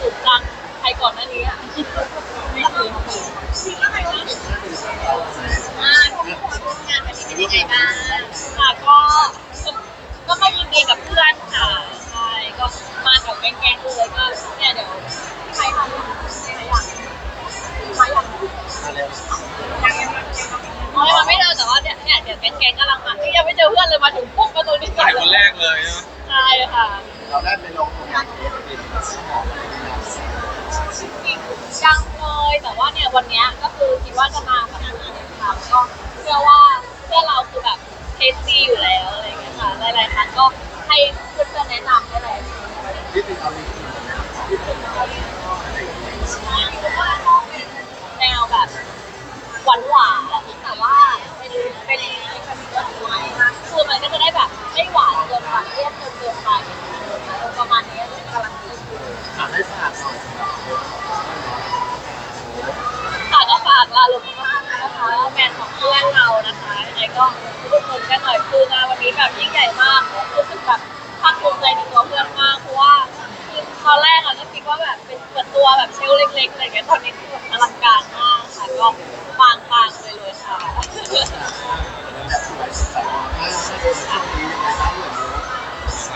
สูงจังใครก่อนหน้านี้อะไม่เคยคิดว่าใครว่าอ่าทุกคนร่วมงานวันนี้เป็นยังไงบ้างค่ะก็ก็ไม่ยินดีกับเพื่อนค่ะใช่ก็มากับแก๊งๆเลยก็เนี่ยเดี๋ยวใครทำใครอยากใครอยากมาเร็วน้อยมาไม่เจอแต่ว่าเนี่ยเนี่ยเดี๋ยวแก๊งๆกำลังมาที่ยังไม่เจอเพื่อนเลยมาถึงปุ๊บประตูนี้ถ่ายคนแรกเลยใช่ค่ะเราได้ไปลงงานเทสบินหอมอะไรองนี้ ยยังเลยแต่ว่าเนี่ยวันเนี้ยก็คือคิดว่าจะมาขนาดนั้นค่ะก็เชื่อว่าเพื่อนเราคือแบบเทสดีอยู่แล้วอะไรอย่างเงี้ยค่ะหลายๆครั้งก็ให้เพื่อนๆแนะนำได้เลยที่เป็นเอาจริงที่เป็นเอาจริงอะไรอย่างเงี้ยคิดว่าชอบเป็นแนวแบบหวานหวาน ตัวแบบเชลฟ์เล็กๆอะไรอย่างเงี้ยตอนนี้คือแบบอลังการมากค่ะก็ปังปังๆเลยเลยค่ะ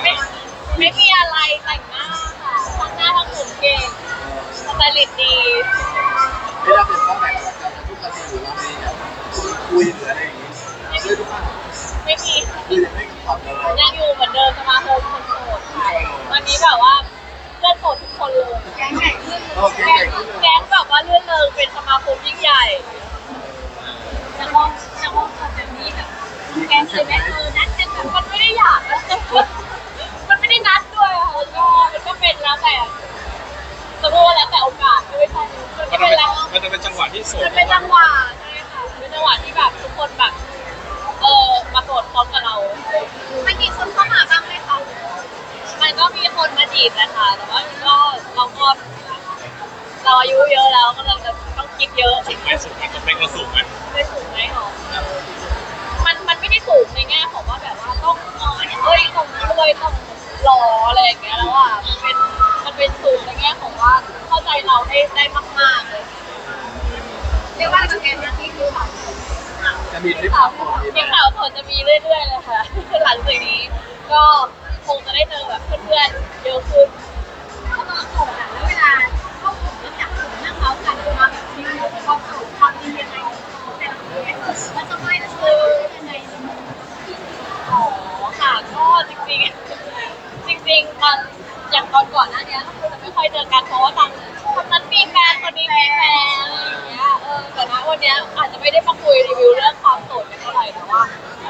ไม่ไม่มีอะไรแต่งหน้าค่ะทั้งหน้าทั้งผมเก่งสไตลิสต์ดีไม่ได้เป็นเพราะแบบเราจะทุกคนหรือเรามีแบบคุยหรืออะไรอย่างงี้ด้วยทุกคนไม่มีคือยังไม่ตอบเลยยังอยู่เหมือนเดิมสมาคมคนโสดค่ะวันนี้แบบว่าเพื่อนโสด แก๊งเก่งขึ้นเลยแก๊งแบบว่าเลื่อนเริงเป็นสมาคมยิ่งใหญ่จะมองจะมองแบบนี้แบบแก๊งเลยไหมเออนัดกันแบบมันไม่ได้อยากนะมันไม่ได้นัดด้วยอะแล้วก็มันก็เป็นแล้วแต่จะพูดว่าแล้วแต่โอกาสไม่ใช่มันมัก็นเป็นแล้วมันจะเป็นจังหวะที่โสดมันเป็นจังหวะใช่ค่ะเป็นจังหวะที่แบบทุกคนแบบเออมาโสดพร้อมกับเรามันมีคนเข้ามาบ้างไหมคะมันก็มีคนมาจีบแหละค่ะแต่ว่าก็เราก็ เราอายุเยอะแล้วก็เราจะต้องคิดเยอะสูงไหมสูงไหมสเปคเราสูงไหมไม่สูงไหมหรอมันมันไม่ได้สูงในแง่ของว่าแบบว่าต้องเออเอ้ยต้องรวยต้องหล่ออะไรอย่างเงี้ยแล้วอะมันเป็นมันเป็นสูงในแง่ของว่าเข้าใจเราได้ได้มากๆเลยเรียกว่าแก๊งนี้คือแบบจะมีทริปขับผมมีไหมที่ข่าวผลจะมีเรื่อยๆเลยค่ะหลังจากนี้ ก็คงจะได้เจอแบบเพื่อนๆเยอะขึ้นเขามาโสดอะ ริงๆ จริงๆตอนอย่างตอนก่อนหน้านี้ก็คือจะไม่ค่อยเจอกันเพราะว่าต่างคนนั้นมีแฟนคนนี้มีแฟนอะไรอย่างเงี้ยเออแต่ณวันเนี้ยอาจจะไม่ได้มาคุยรีวิวเรื่องความโสดกันเท่าไหร่แต่ว่า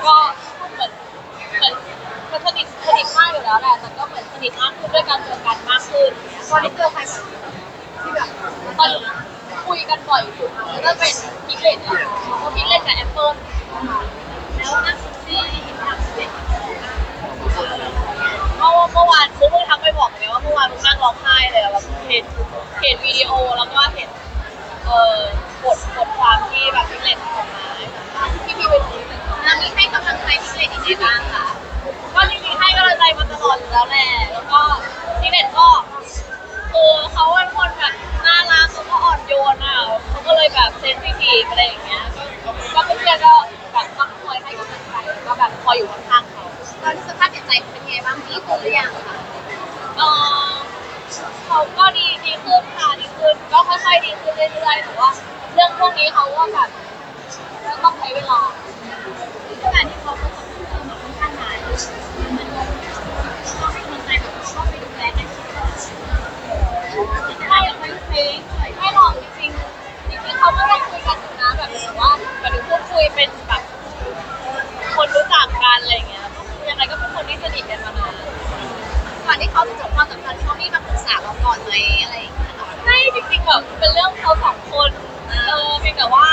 ก็เหมือนเหมือนมันสนิทสนิทมากอยู่แล้วแหละแต่ก็เหมือนสนิทมากขึ้นด้วยการเจอกันมากขึ้นอย่างเงี้ยตอนนี้เจอใครแบบที่แบบตอนนี้คุยกันบ่อยสุดก็เป็นพิกเลนค่ะเพราพิกเลนกับแอปเปิลแล้วนั่ง เมื่อเมื่อวานมุกเพิ่งทักไปบอกเลยว่าเมื่อวานมุกนั่งร้องไห้เลยอะแบบเห็นเห็นวิดีโอแล้วก็เห็นเอ่อบทบทความที่แบบพิเลนออกมาที่มีเป็นแล้วมีให้กำลังใจพิเศษยังไงบ้างคะก็จริงๆให้กำลังใจมาตลอดอยู่แล้วแหละแล้วก็พิเลนก็คือเขาเป็นคนแบบน่ารักแล้วก็อ่อนโยนอะเขาก็เลยแบบเซนซิทีฟอะไรอย่างเงี้ยก็ก็เพื่อนๆก็แบบต้องคอยให้กำลังใจแล้วก็แบบคอยอยู่ข้างๆเขา ตอนนี้สภาพจิต รั้งดีขึ้นหรือยังคะเออเขาก็ดีดีขึ้นค่ะดีขึ้นก็ค่อยๆดีขึ้นเรื่อยๆแต่ว่าเรื่องพวกนี้เขาก็แบบต้องใช้เวลาการที่เขาประสบปัญหาค่อนข้างนานมันต้องให้กำลังใจแบบเขาไปดูแลกันไม่ไม่เฟงไม่ลองจริงๆจริงๆเขาก็ต้องคุยกันอยู่นะแบบแต่ว่าแบบพูดคุยเป็นแบบ ไหมอะไรอย่างเงี้ยค่ะไม่จริงๆแบบเป็นเรื่องเขาสองคนเออเพียงแต่ว่า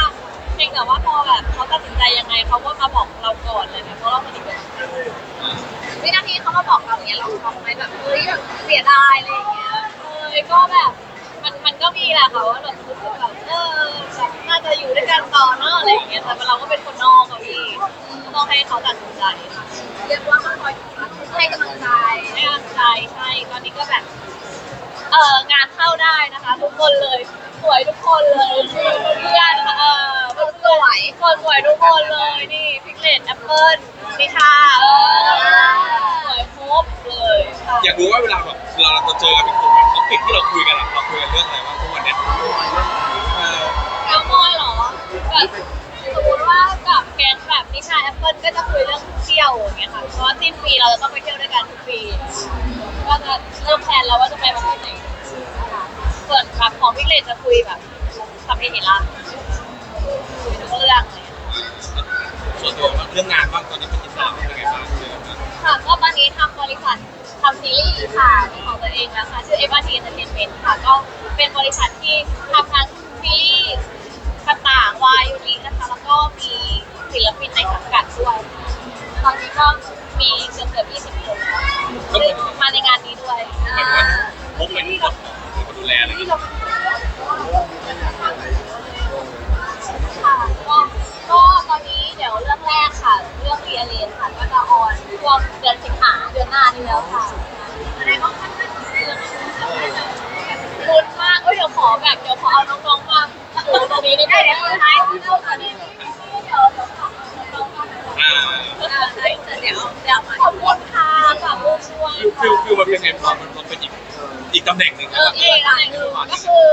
เพียงแต่ว่าพอแบบเขาตัดสินใจยังไงเขาก็มาบอกเราก่อนเลยนะเพราะเราสนิทกันวินาทีเขามาบอกเราอย่างเงี้ยเราช็อกไหมแบบเฮ้ยแบบเสียดายอะไรอย่างเงี้ยเออก็แบบมันมันก็มีแหละค่ะว่าแบบรู้สึกแบบเออแบบน่าจะอยู่ด้วยกันต่อเนาะอะไรอย่างเงี้ยแต่เราก็เป็นคนนอกอะพี่ก็ต้องให้เขาตัดสินใจเรียกว่าเขาคอยให้กำลังใจให้กำลังใจใช่ตอนนี้ก็แบบ เอ่องานเข้าได้นะคะ ทุกคนเลยสวยทุกคนเลยเพื่อนเอ่อเพื่อนสวยคนสวยทุกคนเลยนี่พิกเลตแอปเปิลนิชาเออสวยครบเลยค่ะอยากรู้ว่าเวลาแบบเวลาเราเจอกันเป็นกลุ่มอะท็อปิกที่เราคุยกันอะเราคุยกันเรื่องอะไรบ้างทุกวันเนี้ยเออแอลมอยเหรอแบบสมมติว่ากับแก๊งแบบนิชาแอปเปิลก็จะคุยเรื่องเที่ยวอย่างเงี้ยค่ะเพราะว่าสิ้นปีเราจะต้องไปเที่ยวด้วยกันทุกปี ก็จะเริ่มแพลนแล้วว่าจะไปประเทศไหนส่วนแบบของพิกเลตจะคุยแบบสัพเพเหระคุยทุกเรื่องเลยส่วนตัวเรื่องงานบ้างตอนนี้เป็นอิสระเป็นยังไงบ้างเจอบ้างค่ะก็ตอนนี้ทำบริษัททำซีรีส์ค่ะเป็นของตัวเองแล้วค่ะชื่อ e v a t Entertainment ค่ะก็เป็นบริษัทที่ทำทั้งซีรีส์ต่างๆวายยูรินะคะแล้วก็มีศิลปินในสังกัดด้วย ตอนนี้ก็มีเกือบเกือบ20คน มาในงานนี้ด้วยหมายถึงว่าพกเป็นคนคนดูแลอะไรอย่างเงี้ยค่ะก็ก็ตอนนี้เดี๋ยวเรื่องแรกค่ะ เรื่องเรียนเรียนค่ะก็จะออนช่วงเดือนสิงหาเดือนหน้านี้แล้วค่ะอะไรก็ค่อนข้างเรื่องลุ้นมากเอ้ยเดี๋ยวขอแบบเดี๋ยวขอเอาน้องๆมาอยู่ตรงนี้นิดนึงเดี๋ยวสุดท้ายเรื่องตอนนี้เดี๋ยวเดี๋ยวน้องๆก่อนอ่า เดี๋ยวเดี๋ยวขอบคุณค่ะฝาก ลูกด้วยฟิลฟิลมันเป็นไงพอมันมันเป็นอีกอีกตำแหน่งหนึ่งเอออีกอะไรหนึ่งก็คือ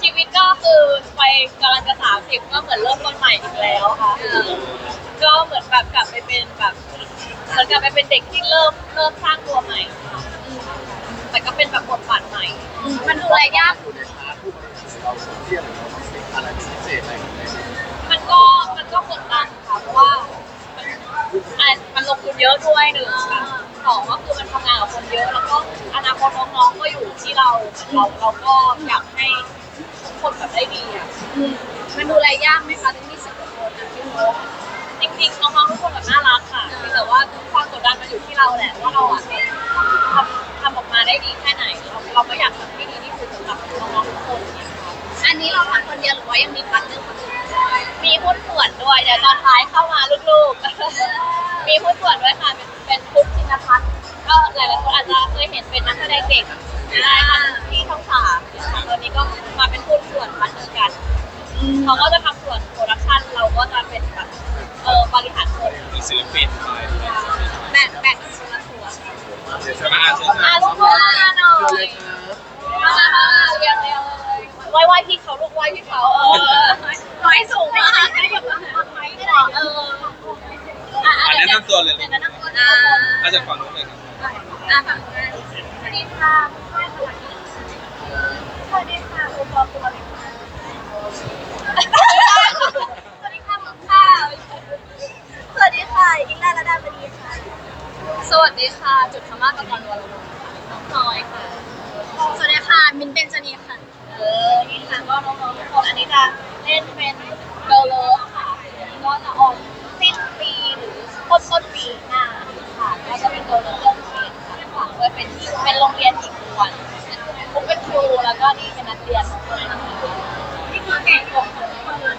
ชีวิตก็คือไปกำลังจะสามสิบก็เหมือนเริ่มต้นใหม่อีกแล้วค่ะก็เหมือนแบบกลับไปเป็นแบบเหมือนกลับไปเป็นเด็กที่เริ่มเริ่มสร้างตัวใหม่ค่ะแต่ก็เป็นแบบบทบาทใหม่ มันดูแลยากอยู่ในพาร์ทผู้บริหารเราเที่ยวหรือเราเป็นอะไรพิเศษอะไรอย่างเงี้ยมันก็มันก็กดดันค่ะเพราะว่ามันอะมันลงทุนเยอะด้วยหนึ่งค่ะ สองก็คือมันทำงานกับคนเยอะ แล้วก็อนาคตน้องๆก็อยู่ที่เราเราเราก็อยากให้ทุกคนแบบได้ดีอะมันดูแลยากไหมคะที่มีสิบกว่าคนอะพี่โมจริงๆน้องๆทุกคนแบบน่ารักค่ะแต่ว่าความกดดันมันอยู่ที่เราแหละว่าเราอะทำทำออกมาได้ดีแค่ไหนเราเราก็อยากทำให้ดีที่สุดสำหรับน้องๆทุกคนเนี่ยค่ะอันนี้เราทำคนเดียวหรือว่ายังมีปันเรื่องคนอื่นด้วยมีหุ้นส่วนด้วยเดี๋ยวตอนท้ายเข้ามาลูกๆ มีหุ้นส่วนด้วยค่ะเป็นเป็นพุทธชิ นพัฒน์ก็หลายๆคนอาจจะเคยเห็นเป็นนักแสดงเด็กได้ค่ะที่ช่องสามตอนนี้ก็มาเป็นหุ้นส่วนพัฒน์กันเขาก็จะทำส่วนโปรดักชันเราก็จะเป็นแบบเออบริหารคนมีศิลปินแบ่งแบ่งกันคนส่วนมาเลยใช่ไหมอาเช่นมาลูกๆมาหน่อเชิญเลยมามาเรียงเรียงเลยไหว้ไหว้พี่เขาลูกไหว้พี่เขาเออร้อยสูงมากนะอย่าเพิ่งทำไมก็ได้เอออะอันเดี๋แนะยวนำตัวเลยเดี๋ อาอาจากฝั่งนู้นเลยครับอะฝั่งนู้นสวัสดีค่ะค่ายพลังนี้สวัสดีค่ะอุปกรณ์คุณบริการสวัสดีค่ะมุกค่ะสวัสดีค่ะอิงดาระดาบดีค่ะ สวัสดีค่ะ จุดธรรมะกับกรวรลงน้องพลอยค่ะ สวัสดีค่ะ มินเบนจานีค่ะ เออ นี่ค่ะก็น้องๆทุกคนอันนี้จะเล่นเป็นเกลเลิฟค่ะอันนี้ก็จะออนสิ้นปีหรือต้นต้นปีหน้า จะเป็นเกิร์ลเลิฟเรื่องเพลงค่ะฝากไว้เป็นเป็นโรงเรียนหญิงล้วนผมเป็นครูแล้วก็นี่เป็นนักเรียนของคนนะคะนี่คือเก่งกว่าคนคนเลย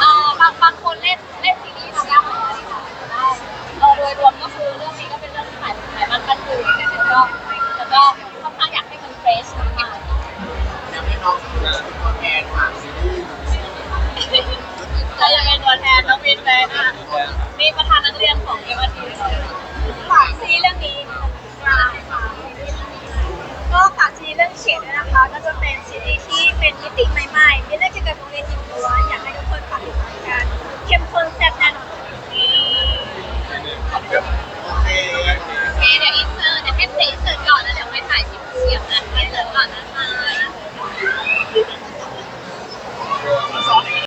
อ่าบางบางคนเล่นเล่นซีรีส์มาแล้วค่ะแต่ว่าเออโดยรวมก็คือเรื่องนี้ก็เป็นเรื่องที่ถ่ายถ่ายมันกันอยู่แล้วก็แล้วก็ค่อนข้างอยากให้มันเฟรชมากๆอยากให้น้องเป็นตัวแทนฝากซีรีส์เราจะเป็นตัวแทนน้องวินเลยค่ะนี่ประธานนักเรียนของเอ็มอาร์ที ฝากซีเรื่องนี้ก็ฝากซีเรื่องเฉียดด้วยนะคะ ก็จะเป็นซีรีส์ที่เป็น